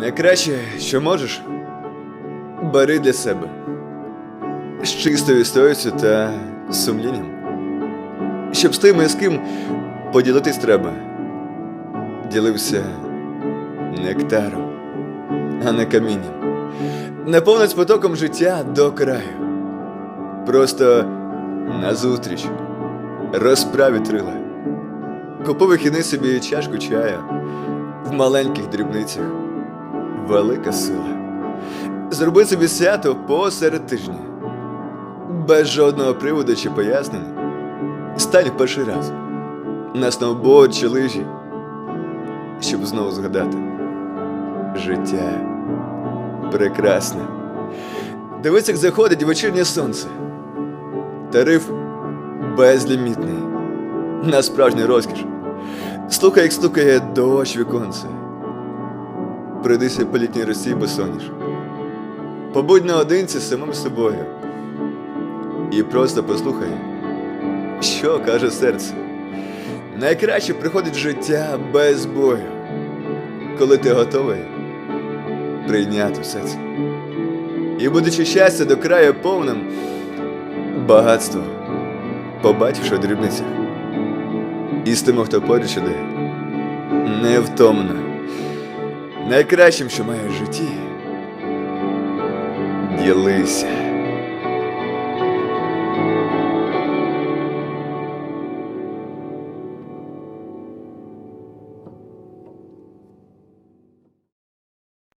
Найкраще, що можеш, бери для себе з чистою совістю та сумлінням. Щоб з тими, з ким поділитись треба, ділився нектаром, а не камінням. Наповнить потоком життя до краю. Просто назустріч, розправі трила. Купи вихідний собі чашку чая в маленьких дрібницях. Велика сила. Зроби собі свято посеред тижня. Без жодного приводу чи пояснень. Стань перший раз на сноуборд чи лижі, щоб знову згадати. Життя прекрасне. Дивись, як заходить вечірнє сонце. Тариф безлімітний. На справжню розкіш. Слухай, як стукає дощ віконце. Прийдися по літній росі босоніж. Побудь наодинці з самим собою. І просто послухай, що каже серце. Найкраще приходить життя без бою, коли ти готовий прийняти все це. І будучи щастя до краю повним, багатство, побачивши в дрібницях. І з тими, хто поруч іде, невтомно. Найкращим, що має в житті, ділися.